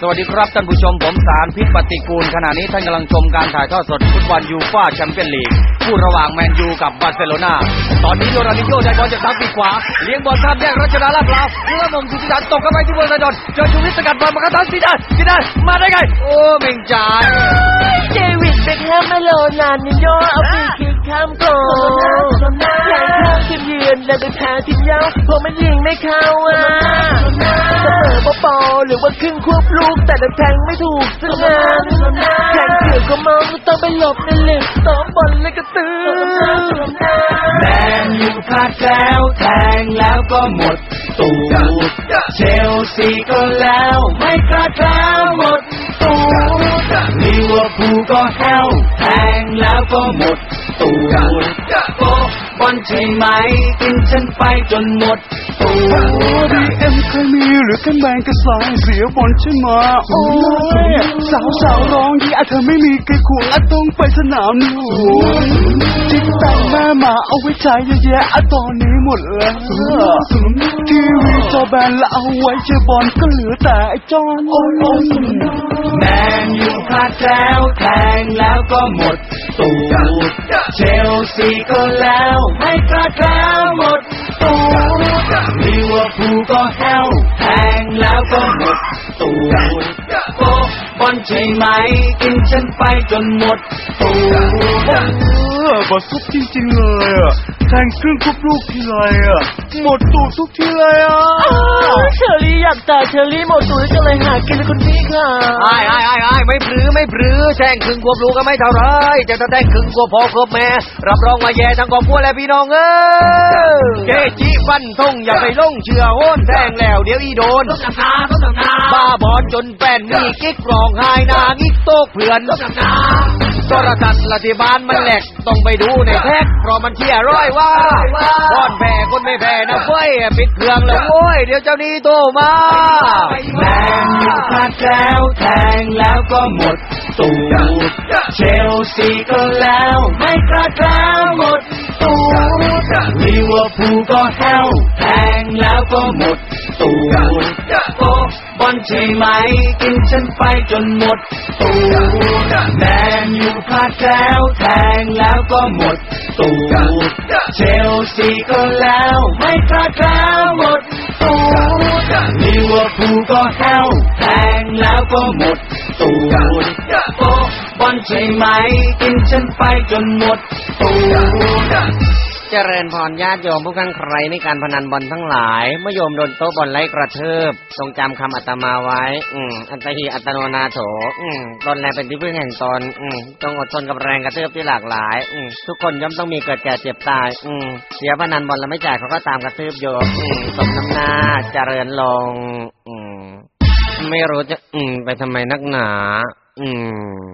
สวัสดีครับท่านผู้ชมผมสารพิษปฏิกูล ขณะนี้ท่านกำลังชมการถ่ายทอดสดฟุตบอลยูฟ่าแชมเปี้ยนลีกคู่ระหว่างแมนยูกับบาร์เซโลนาตอนนี้โดรานิโยได้บอลจากทางปีกขวา เลี้ยงบอลข้ามแยกรัชดาลาดพร้าวเพื่อมงสุธิดาตกเข้าไปที่บอลกระโดดเจอชูวิทย์สกัดบอลมากระทันซีดานซีดานมาได้ไง โอ้เม่งจ่ายเดวิดเบคแฮมไม่โลนานิโยเอาฟรีคิกข้ามโกลแข่งข้ามทีมเยือนและไปแพ้ทีมเย้าเพราะมันยิงไม่เข้าอะจะเปิดปอ หรือว่าครึ่งควบลูก แต่ละแทงไม่ถูกสักงานแข่งเกี่ยวก็มองต้องไปหลบในเหล็กต้อมบอลเลยกระตือแมนยูพลาดแล้วแทงแล้วก็หมดตูดเชลซีก็แล้ว ไม่พลาดแล้วหมด ดลิเวอร์พูลก็แห้วแทงแล้วก็หมดตูดโอ้บอลใช่ไหมกินฉันไปจนหมดตูดดีเอ็มเคยมีหรือกันแบงกระสายเสียบอลใช่ไหมโอ้ยสาวสาวๆร้องดีอะเธอไม่มีใครควงอะต้องไปสนามหลวงจิ๊กแต่งแม่มาเอาไว้ใช้เยอะแยะอะตอนนี้หมดแล้วทีวีจ อแบนแล้วเอาไว้เชียร์บอลก็เหลือแต่ไอ้จอนโอ้ยแมนยูพลาดแล้วแทงแล้วก็หมดตูดเชลซีก็แล้วไม่พลาดแล้วหมดตูดลิเวอร์พูลก็แห้วแทงแล้วก็หมดตูด อ้บอลใช่ไหม กินฉันไปจนหมดตูดเออบอลซุปจริงๆเลยอะแทงครึ่งครบลูกทีไรอะหมดตูดทุกทีเลยอะเชอรี่อยากจ่ายเชอรี่หมดตัวก็เลยหากินคุณพี่ค่ะไอ้ไอ้ไอ้ไอ้ไม่ปรือไม่ปรือแท่งครึ่งควบลูกก็ไม่เท่าไรแต่ถ้าแท่งครึ่งควบพ่อควบแม่ รับรองว่าแย่ทั้งครอบครัวและพี่น้องเออเกจิ ฟันทงอย่าไปลงเชื่อโหนแทงแล้วเดี๋ยวอีโดนบ้าบอลจนแป้นมีกิ๊กร้องไห้นางิกโตกเพื่อนโทรทัศน์รัฐบาลมันแหลกต้องไปดูในแท็กเพราะมันเที่ยร้อยว่าบอลแพ้คนไม่แพ้นะเฟ้ยปิดเครื่องแล้วโว้ยเดี๋ยวเจ้านี้โตมาแมนยูพลาดแล้วแทงแล้วก็หมดตูดเชลซีก็แล้วไม่พลาดแล้วหมดตูด ลิเวอร์พูลก็แห้วแทงแล้วก็หมดตูดโอ้บอลใช่ไหม กินฉันไปจนหมดตูดแมนยูพลาดแล้วแทงแล้วก็หมดตูดเชลซีก็แล้ว ไม่พลาดแล้วหมดตูดลิเวอร์พูลก็แห้วแทงแล้วก็หมดตูดโอ้บอลใช่ไหม กินฉันไปจนหมดตูด เจริญพรญาติโยมผู้ข้างใครในการพนันบอลทั้งหลาย เมื่อโยมโดนโต๊ะบอลไล่กระเทิบจงจำคำอัตมาไว้ อืมอัตหิอัตโนนาโถ อืมตนแลเป็นที่พึ่งแห่งตน อืมจงอดทนกับแรงกระเทิบที่หลากหลาย อืมทุกคนย่อมต้องมีเกิดแก่เจ็บตาย อืมเสียพนันบอลแล้วไม่จ่ายเขาก็ตามกระเทิบโยมอืมสมน้ำหน้าเจริญลง อืมไม่รู้จะ อืมไปทำไมนักหนา อืม